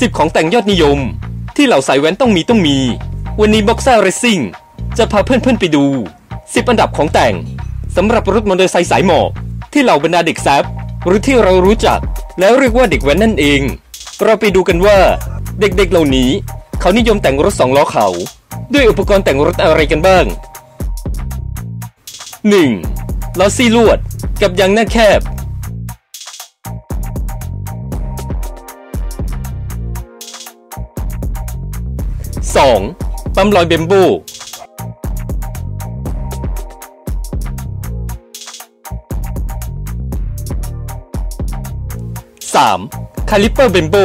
10 ของแต่งยอดนิยม ที่เหล่าสายแว้นต้องมีต้องมี วันนี้บ็อกซ่าเรซิ่งจะพาเพื่อนๆไปดู 10 อันดับของแต่งสำหรับรถมอเตอร์ไซค์สายหมอบที่เหล่าบรรดาเด็กแซบหรือที่เรารู้จัก แล้วเรียกว่าเด็กแว้นนั่นเอง เราไปดูกันว่าเด็กๆเหล่านี้ เขานิยมแต่งรถสองล้อเขา ด้วยอุปกรณ์แต่งรถอะไรกันบ้าง 1. ล้อซี่ลวด กับยางหน้าแคบ 2. ปั๊มลอยเบมโบ 3. คาลิปเปอร์เบมโบ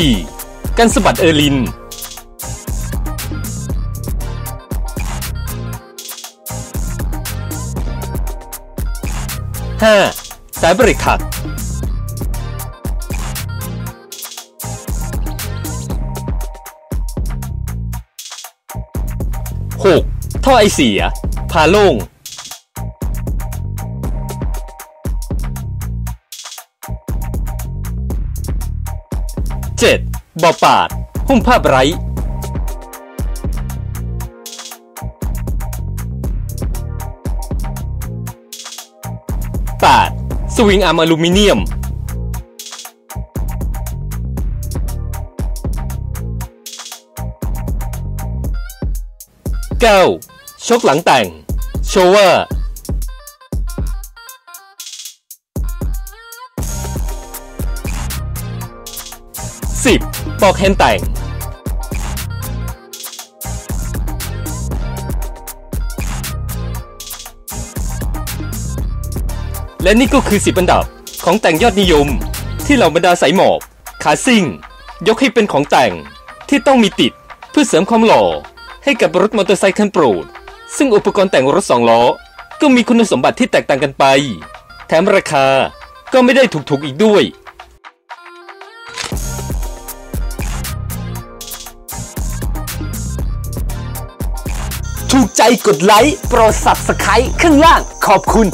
4. กันสะบัดเออร์ลิน 5. สายเบรกขัด 6. ท่อไอเสีย พาโล่ง 7. บ่อปาด หุ้มภาพไร้ 8. สวิงอาร์มอลูมิเนียม 9. ชกหลังแต่ง โชเวอร์ 10. ปอกแฮนด์แต่ง และนี่ก็คือ 10 อันดับของแต่งยอดนิยม ที่เหล่าบรรดาสายหมอบ ขาซิ่ง ยกให้เป็นของแต่งที่ต้องมีติดเพื่อเสริมความหล่อ ให้กับรถมอเตอร์ไซค์คันโปรด ซึ่งอุปกรณ์แต่งรถสองล้อ ก็มีคุณสมบัติที่แตกต่างกันไป แถมราคาก็ไม่ได้ถูกๆอีกด้วยถูกใจกดไลค์ โปรด Subscribe ข้างล่าง ขอบคุณ